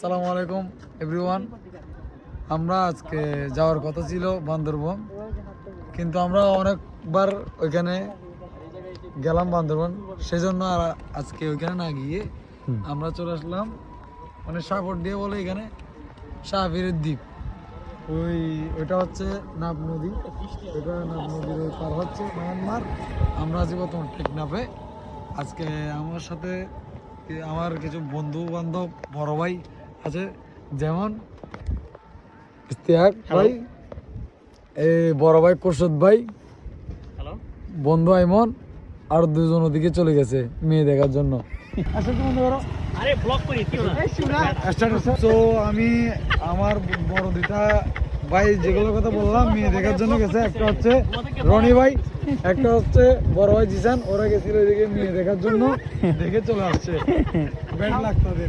সালামু আলাইকুম এভরিওয়ান আমরা আজকে যাওয়ার কথা ছিল বান্দরবন কিন্তু আমরা অনেকবার ওইখানে গেলাম বান্দরবন। সেজন্য আর আজকে ওইখানে না গিয়ে আমরা চলে আসলাম। মানে সাগর দিয়ে বলে এখানে শাহবীরের দ্বীপ। ওই ওইটা হচ্ছে নাব নদী। ওইটা নাব নদীর ওই পার হচ্ছে মায়ানমার। আমরা আছি বর্তমান টেকনাফে। আজকে আমার সাথে আমার কিছু বন্ধু বান্ধব বড় ভাই আছে যেমন ইস্তিয়াক ভাই এই বড় ভাই কোরশদ ভাই বন্ধু আইমন আর দুজন ওদিকে চলে গেছে মেয়ে দেখার জন্য। আরে। ব্লক করি কি তো আমি আমার বড় দুইটা ভাই যেগুলো কথা বললাম, মেয়ে দেখার জন্য গেছে। একটা হচ্ছে রনি ভাই, একটা হচ্ছে বড় ভাই জিসান। ওরা গেছিল এদিকে মেয়ে দেখার জন্য। দেখে চলে আসছে। ব্যাড লাগ তাদের।